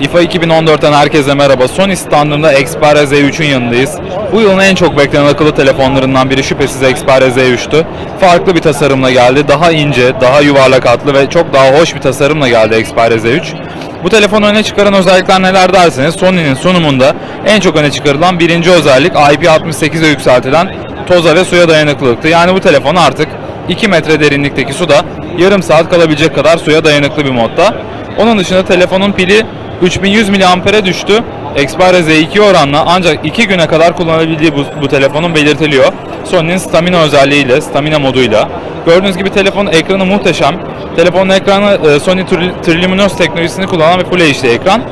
IFA 2014'ten herkese merhaba. Sony standında Xperia Z3'ün yanındayız. Bu yılın en çok beklenen akıllı telefonlarından biri şüphesiz Xperia Z3'tü. Farklı bir tasarımla geldi. Daha ince, daha yuvarlak hatlı ve çok daha hoş bir tasarımla geldi Xperia Z3. Bu telefonu öne çıkaran özellikler neler derseniz Sony'nin sunumunda en çok öne çıkarılan birinci özellik IP68'e yükseltilen toza ve suya dayanıklılıktı. Yani bu telefon artık 2 metre derinlikteki suda yarım saat kalabilecek kadar suya dayanıklı bir modda. Onun dışında telefonun pili 3100 mAh'e düştü. Xperia Z2 oranla ancak 2 güne kadar kullanabildiği bu, bu telefonun belirtiliyor. Sony'nin stamina özelliğiyle, stamina moduyla. Gördüğünüz gibi telefonun ekranı muhteşem. Telefonun ekranı e, Sony Tri- Triluminos teknolojisini kullanan bir Full HD ekran.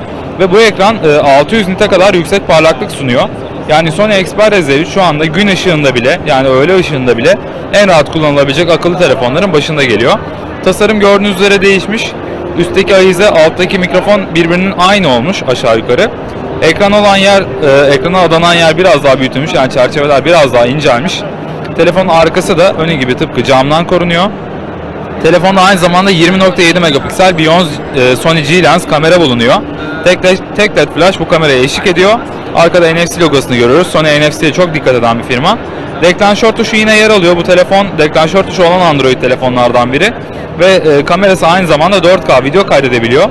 Ve bu ekran e, 600 nite kadar yüksek parlaklık sunuyor. Yani Sony Xperia Z3 şu anda gün ışığında bile yani öğle ışığında bile en rahat kullanılabilecek akıllı telefonların başında geliyor. Tasarım gördüğünüz üzere değişmiş. Üstteki ahize, alttaki mikrofon birbirinin aynı olmuş aşağı yukarı. Ekran olan yer, e, ekrana adanan yer biraz daha büyütülmüş. Yani çerçeveler biraz daha incelmiş. Telefonun arkası da önü gibi tıpkı camdan korunuyor. Telefonda aynı zamanda 20.7 megapiksel Beyond e, Sony G-Lens kamera bulunuyor. Tek tek led flash bu kameraya eşlik ediyor. Arkada NFC logosunu görüyoruz. Sony NFC'ye çok dikkat eden bir firma. Deklanşör tuşu yine yer alıyor. Bu telefon deklanşör tuşu olan Android telefonlardan biri. Ve e, kamerası aynı zamanda 4K video kaydedebiliyor.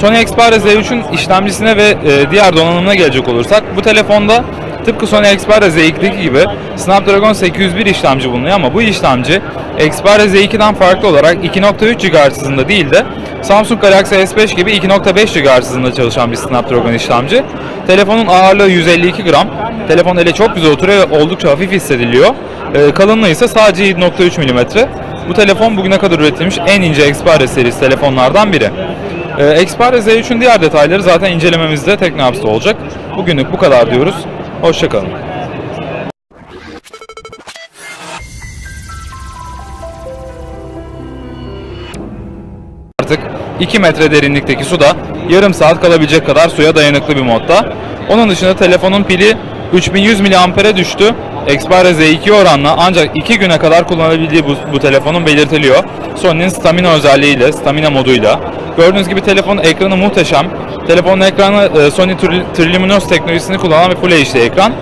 Sony Xperia Z3'ün işlemcisine ve e, diğer donanımına gelecek olursak bu telefonda tıpkı Sony Xperia Z2'deki gibi Snapdragon 801 işlemci bulunuyor ama bu işlemci Xperia Z2'den farklı olarak 2.3 GHz hızında değil de Samsung Galaxy S5 gibi 2.5 GHz hızında çalışan bir Snapdragon işlemci. Telefonun ağırlığı 152 gram. Telefon ele çok güzel oturuyor ve oldukça hafif hissediliyor. E, kalınlığı ise sadece 7.3 mm. Bu telefon bugüne kadar üretilmiş en ince Xperia serisi telefonlardan biri. Ee, Xperia Z3'ün diğer detayları zaten incelememizde Teknops'ta olacak. Bugünlük bu kadar diyoruz. Hoşçakalın. Artık 2 metre derinlikteki suda yarım saat kalabilecek kadar suya dayanıklı bir modda. Onun dışında telefonun pili 3100 mAh'e düştü. Xperia Z2 oranla ancak 2 güne kadar kullanabildiği bu, bu telefonun belirtiliyor. Sony'nin stamina özelliğiyle, stamina moduyla. Gördüğünüz gibi telefonun ekranı muhteşem. Telefonun ekranı e, Sony Tri- Triluminos teknolojisini kullanan bir Full HD ekran.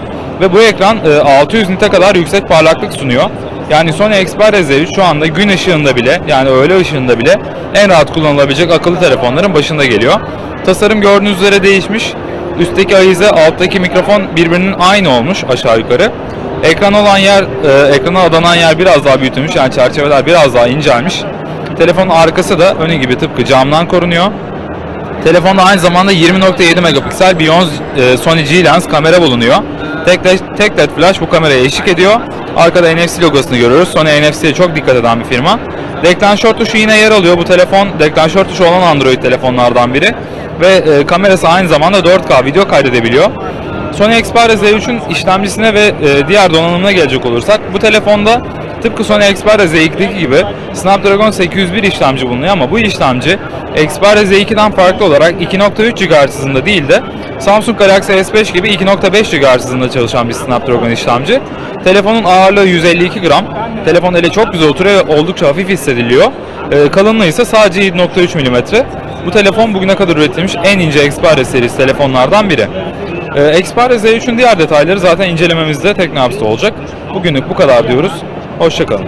Ve bu ekran e, 600 nite kadar yüksek parlaklık sunuyor. Yani Sony Xperia Z3 şu anda gün ışığında bile yani öğle ışığında bile en rahat kullanılabilecek akıllı telefonların başında geliyor. Tasarım gördüğünüz üzere değişmiş. Üstteki ahize, alttaki mikrofon birbirinin aynı olmuş aşağı yukarı. Ekran olan yer, e, ekrana adanan yer biraz daha büyütülmüş. Yani çerçeveler biraz daha incelmiş. Telefonun arkası da önü gibi tıpkı camdan korunuyor. Telefonda aynı zamanda 20.7 megapiksel Beyond e, Sony G-Lens kamera bulunuyor. Tek led, tek led flash bu kameraya eşlik ediyor. Arkada NFC logosunu görüyoruz. Sony NFC'ye çok dikkat eden bir firma. Deklanşör tuşu yine yer alıyor. Bu telefon deklanşör tuşu olan Android telefonlardan biri. Ve e, kamerası aynı zamanda 4K video kaydedebiliyor. Sony Xperia Z3'ün işlemcisine ve e, diğer donanımına gelecek olursak bu telefonda tıpkı Sony Xperia Z2'deki gibi Snapdragon 801 işlemci bulunuyor ama bu işlemci Xperia Z2'den farklı olarak 2.3 GHz hızında değil de Samsung Galaxy S5 gibi 2.5 GHz hızında çalışan bir Snapdragon işlemci. Telefonun ağırlığı 152 gram. Telefon ele çok güzel oturuyor ve oldukça hafif hissediliyor. E, kalınlığı ise sadece 7.3 mm. Bu telefon bugüne kadar üretilmiş en ince Xperia serisi telefonlardan biri. Ee, Xperia Z3'ün diğer detayları zaten incelememizde Teknops'ta olacak. Bugünlük bu kadar diyoruz. Hoşçakalın.